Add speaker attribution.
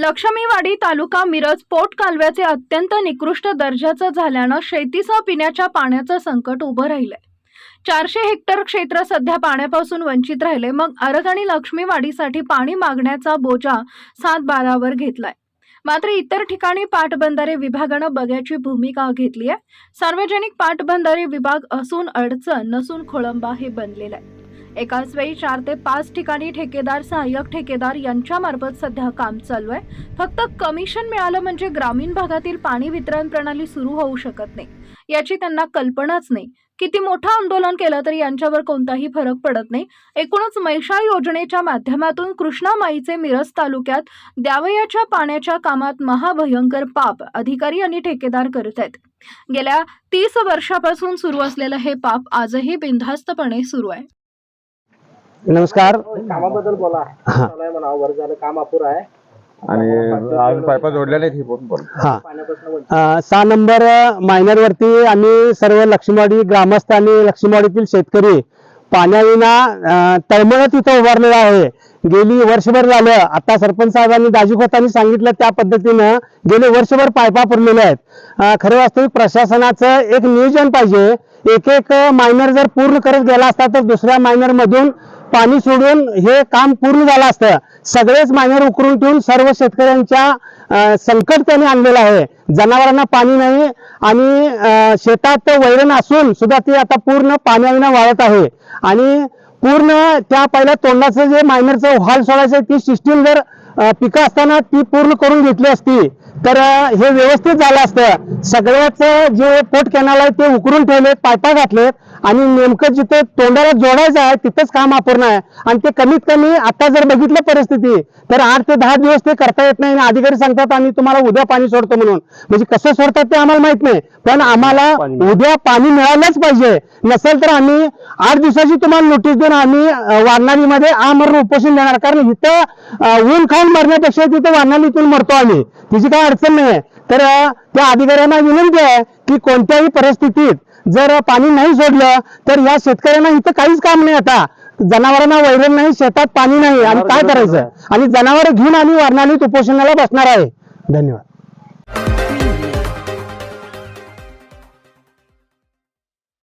Speaker 1: लक्ष्मीवाडी तालुका मिरज पोट कालव्याचे अत्यंत निकृष्ट दर्जाचं झाल्यानं शेतीसह पिण्याच्या पाण्याचं संकट उभं राहिलंय. चारशे हेक्टर क्षेत्र सध्या पाण्यापासून वंचित राहिले मग अरग आणि लक्ष्मीवाडीसाठी पाणी मागण्याचा बोजा सात बारावर घेतलाय. मात्र इतर ठिकाणी पाटबंधारे विभागानं बघ्याची भूमिका घेतली आहे सार्वजनिक पाटबंधारे विभाग असून अडचण नसून खोळंबा हे बनलेलं आहे. एकाच वेळी चार ते पाच ठिकाणी ठेकेदार सहाय्यक ठेकेदार यांच्यामार्फत सध्या काम चालू आहे. फक्त कमिशन मिळालं म्हणजे ग्रामीण भागातील पाणी वितरण प्रणाली सुरू होऊ शकत नाही. याची त्यांना कल्पनाच नाही. किती मोठं आंदोलन केलं तरी यांच्यावर कोणताही फरक पडत नाही. एकूणच मैशाळ योजनेच्या माध्यमातून कृष्णामाईचे मिरज तालुक्यात द्यावयाच्या पाण्याच्या कामात महाभयंकर पाप अधिकारी आणि ठेकेदार करत आहेत. गेल्या तीस वर्षापासून सुरू असलेलं हे पाप आजही बिनधास्तपणे सुरू आहे.
Speaker 2: नमस्कार.
Speaker 3: कामाबद्दल बोला.
Speaker 2: हा.
Speaker 3: चालू आहे म्हणा वर झालं काम अपुर आहे.
Speaker 4: आणि अजून पायपा जोडल्या नाहीत ही पण पण
Speaker 2: हा.
Speaker 3: पाण्यापासून वंचित.
Speaker 2: अं, सहा नंबर मायनर वरती आम्ही सर्व लक्ष्मीवाडी ग्रामस्थ आणि लक्ष्मीवाडीतील शेतकरी पाण्याविना अं, तळमळत इथं उभारलेला आहे. गेली वर्षभर झालं. आता सरपंच साहेबांनी दाजी खोतांनी सांगितलं त्या पद्धतीनं गेले वर्षभर पायपा पुरलेले आहेत. अं, खरं वास्तविक प्रशासनाचं एक नियोजन पाहिजे. एक एक मायनर जर पूर्ण करत गेला असता तर दुसऱ्या मायनर मधून पाणी सोडून हे काम पूर्ण झालं असतं. सगळेच मायनर उकरून ठेवून सर्व शेतकऱ्यांच्या संकट त्यांनी आणलेलं आहे. जनावरांना पाणी नाही आणि शेतात वैरण असून सुद्धा ती आता पूर्ण पाण्याविना वाळत आहे. आणि पूर्ण त्या पहिल्या तोंडाचं जे मायनरचं हॉल सोडायचं ती सिस्टीम जर पिकं असताना ती पूर्ण करून घेतली असती तर हे व्यवस्थित झालं असतं. सगळ्याच जे पोट कॅनल आहे ते उकरून ठेवलेत पायपा घातलेत आणि नेमकं जिथे तोंडाला जोडायचं आहे तिथंच काम अपूर्ण आहे. आणि ते कमीत कमी आता जर बघितलं परिस्थिती तर आठ ते दहा दिवस ते करता येत नाही. आणि अधिकारी सांगतात आम्ही तुम्हाला उद्या पाणी सोडतो म्हणून. म्हणजे कसं सोडतात ते आम्हाला माहीत नाही. पण आम्हाला उद्या पाणी मिळालंच पाहिजे. नसेल तर आम्ही आठ दिवसाची तुम्हाला नोटीस देऊन आम्ही वारणारीमध्ये आमरण उपोषण देणार. कारण इथं ऊन खाऊन मरण्यापेक्षा तिथं वारणारीतून मरतो आम्ही. तिची काय अडचण नाही तर त्या अधिकाऱ्यांना विनंती आहे की कोणत्याही परिस्थितीत जर पाणी नाही सोडलं तर या शेतकऱ्यांना इथं काहीच काम नाही आता. जनावरांना वैरण नाही शेतात पाणी नाही. आणि काय करायचं? आणि जनावर घेऊन आम्ही वारणालीत उपोषणाला बसणार आहे. धन्यवाद.